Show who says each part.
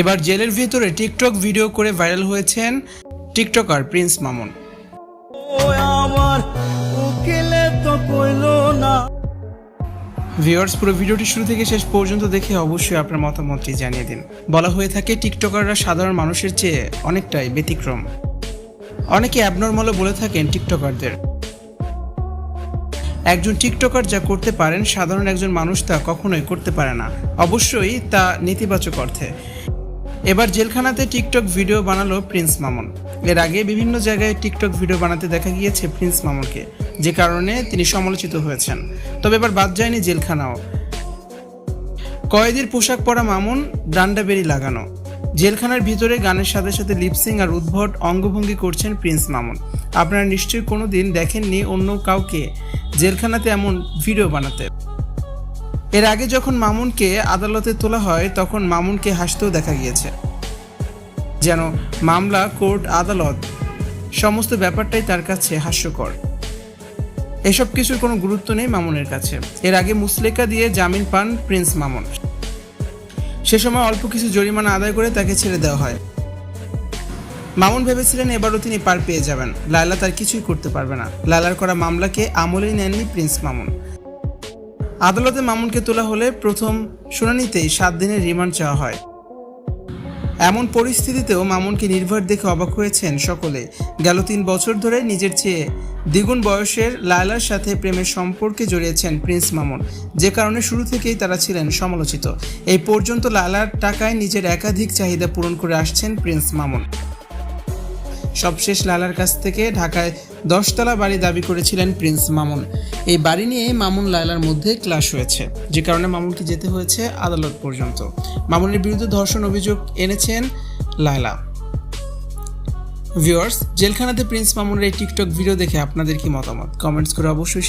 Speaker 1: এবার জেলের ভেতরে টিকটক ভিডিও করে ভাইরাল হয়েছেন টিকটকার প্রিন্স মামুন। ভিউয়ার্স, পুরো ভিডিওটি শুরু থেকে শেষ পর্যন্ত দেখে অবশ্যই আপনার মতামতটি জানিয়ে দিন। বলা হয়ে থাকে, টিকটকাররা সাধারণ মানুষের চেয়ে অনেকটাই ব্যতিক্রম। অনেকে অ্যাবনর্মালও বলে থাকেন টিকটকারদের। একজন টিকটকার যা করতে পারেন, সাধারণ একজন মানুষ তা কখনোই করতে পারে না। অবশ্যই তা নেতিবাচক অর্থে। এবার জেলখানাতে টিকটক ভিডিও বানালো প্রিন্স মামুন। এর আগে বিভিন্ন জায়গায় টিকটক ভিডিও বানাতে দেখা গিয়েছে প্রিন্স মামুনকে, যে কারণে তিনি সমালোচিত হয়েছেন। তবে এবার বাদ যায়নি জেলখানাও। কয়েদির পোশাক পরা মামুন ডান্ডাবেরি লাগানো। জেলখানার ভিতরে গানের সাথে সাথে লিপসিং আর উদ্ভট অঙ্গভঙ্গি করছেন প্রিন্স মামুন। আপনারা নিশ্চয়ই কোনো দিন দেখেননি অন্য কাউকে জেলখানাতে এমন ভিডিও বানাতে। এর আগে যখন মামুনকে আদালতে তোলা হয়, তখন মামুনকে হাসতেও দেখা গিয়েছে। যেন মামলা, কোর্ট, আদালত সমস্ত ব্যাপারটাই তার কাছে হাস্যকর। এসব কিছুর কোনো গুরুত্ব নেই মামুনের কাছে। এর আগে মুসলেকা দিয়ে জামিন পান প্রিন্স মামুন। সে সময় অল্প কিছু জরিমানা আদায় করে তাকে ছেড়ে দেওয়া হয়। মামুন ভেবেছিলেন এবারও তিনি পার পেয়ে যাবেন। লায়লা তার কিছুই করতে পারবে না। লায়লার করা মামলাকে আমলেই নেননি প্রিন্স মামুন। আদালতে মামুনকে তোলা হলে প্রথম শুনানিতেই সাত দিনের রিমান্ড চাওয়া হয়। এমন পরিস্থিতিতেও মামুনকে নির্ভর দেখে অবাক হয়েছেন সকলে। গেল তিন বছর ধরে নিজের চেয়ে দ্বিগুণ বয়সের লায়লার সাথে প্রেমের সম্পর্কে জড়িয়েছেন প্রিন্স মামুন। যে কারণে শুরু থেকেই তারা ছিলেন সমালোচিত। এই পর্যন্ত লায়লার টাকায় নিজের একাধিক চাহিদা পূরণ করে আসছেন প্রিন্স মামুন। সবশেষ লালার কাছ থেকে ঢাকায় দশতলা বাড়ি দাবি করেছিলেন প্রিন্স মামুন। এই বাড়ি নিয়ে মামুন লালার মধ্যে ক্লাশ হয়েছে। যে কারণে মামুনকে যেতে হয়েছে আদালত পর্যন্ত। মামুনের বিরুদ্ধে ধর্ষণ অভিযোগ এনেছেন লায়লা ভিউয়ার্স, জেলখানাতে প্রিন্স মামুনের এই টিকটক ভিডিও দেখে আপনাদের কি মতামত? কমেন্টস করে অবশ্যই